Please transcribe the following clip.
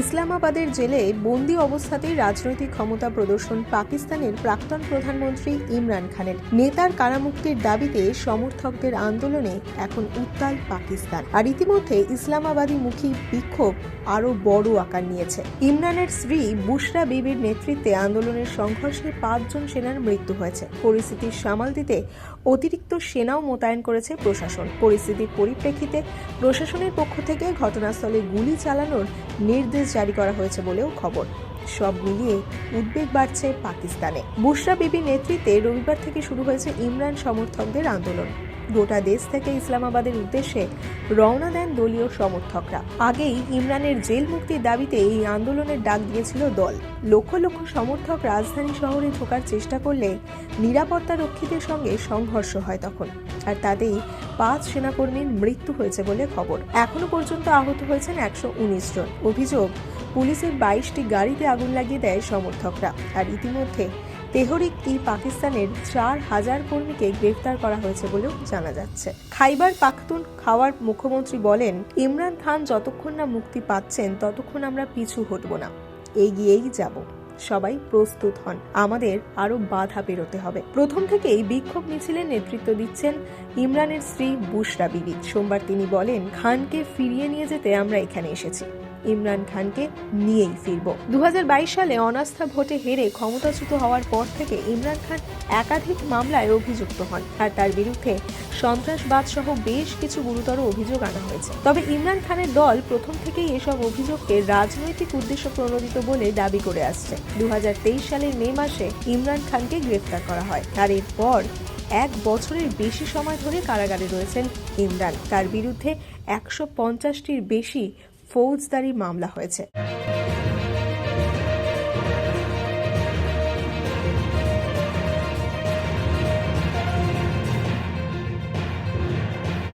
ইসলামাবাদের জেলে বন্দি অবস্থাতেই রাজনৈতিক ক্ষমতা প্রদর্শন পাকিস্তানের প্রাক্তন প্রধানমন্ত্রী ইমরান খানের। নেতার কারামুক্তির দাবিতে সমর্থকদের আন্দোলনে এখন উত্তাল পাকিস্তান। আর ইতিমধ্যে ইসলামাবাদী মুখী বিক্ষোভ আরও বড় আকার নিয়েছে। ইমরানের স্ত্রী বুশরা বিবির নেতৃত্বে আন্দোলনের সংঘর্ষে পাঁচজন সেনার মৃত্যু হয়েছে। পরিস্থিতি সামাল দিতে অতিরিক্ত সেনাও মোতায়েন করেছে প্রশাসন। পরিস্থিতির পরিপ্রেক্ষিতে প্রশাসনের পক্ষ থেকে ঘটনাস্থলে গুলি চালানোর নির্দেশ জারি করা হয়েছে বলেও খবর। সব মিলিয়ে উদ্বেগ বাড়ছে পাকিস্তানে। বুশরা বিবির নেতৃত্বে রবিবার থেকে শুরু হয়েছে ইমরান সমর্থকদের আন্দোলন। গোটা দেশ থেকে ইসলামাবাদের উদ্দেশ্যে রওনা দেন দলীয় সমর্থকরা। আগেই ইমরানের জেল মুক্তির দাবিতে এই আন্দোলনের ডাক দিয়েছিল দল। লক্ষ লক্ষ সমর্থক রাজধানী শহরে ঢোকার চেষ্টা করলে নিরাপত্তা রক্ষীদের সঙ্গে সংঘর্ষ হয় তখন। আর তাতেই পাঁচ সেনাকর্মীর মৃত্যু হয়েছে বলে খবর। এখনও পর্যন্ত আহত হয়েছেন একশো উনিশ জন। অভিযোগ, পুলিশের বাইশটি গাড়িতে আগুন লাগিয়ে দেয় সমর্থকরা। আর ইতিমধ্যে তেহরিক ই পাকিস্তানের চার হাজার কর্মীকে গ্রেফতার করা হয়েছে বলেও জানা যাচ্ছে। খাইবার পাখতুন খাওয়ার মুখ্যমন্ত্রী বলেন, ইমরান খান যতক্ষণ না মুক্তি পাচ্ছেন, ততক্ষণ আমরা পিছু হটব না। এগিয়েই যাব। সবাই প্রস্তুত হন। আমাদের আরও বাধা পেরোতে হবে। প্রথম থেকেই বিক্ষোভ মিছিলের নেতৃত্ব দিচ্ছেন ইমরানের স্ত্রী বুশরা বিবি। সোমবার তিনি বলেন, খানকে ফিরিয়ে নিয়ে যেতে আমরা এখানে এসেছি। ইমরান খানকে নিয়েই ফিরব। দু সালে অনাস্থা ভোটে হেরে ক্ষমতাচ্যুত হওয়ার পর থেকে ইমরান খান একাধিক মামলায় অভিযুক্ত হন আর তার বিরুদ্ধে সন্ত্রাসবাদ সহ বেশ কিছু গুরুতর অভিযোগ আনা হয়েছে। তবে ইমরান খানের দল প্রথম থেকেই এসব অভিযোগকে রাজনৈতিক উদ্দেশ্য প্রণোদিত বলে দাবি করে আসছে। দু হাজার তেইশ সালের মে মাসে ইমরান খানকে গ্রেফতার করা হয়। আর এরপর এক বছরের বেশি সময় ধরে কারাগারে রয়েছেন ইমরান। তার বিরুদ্ধে একশো পঞ্চাশটির বেশি ফৌজদারি মামলা হয়েছে।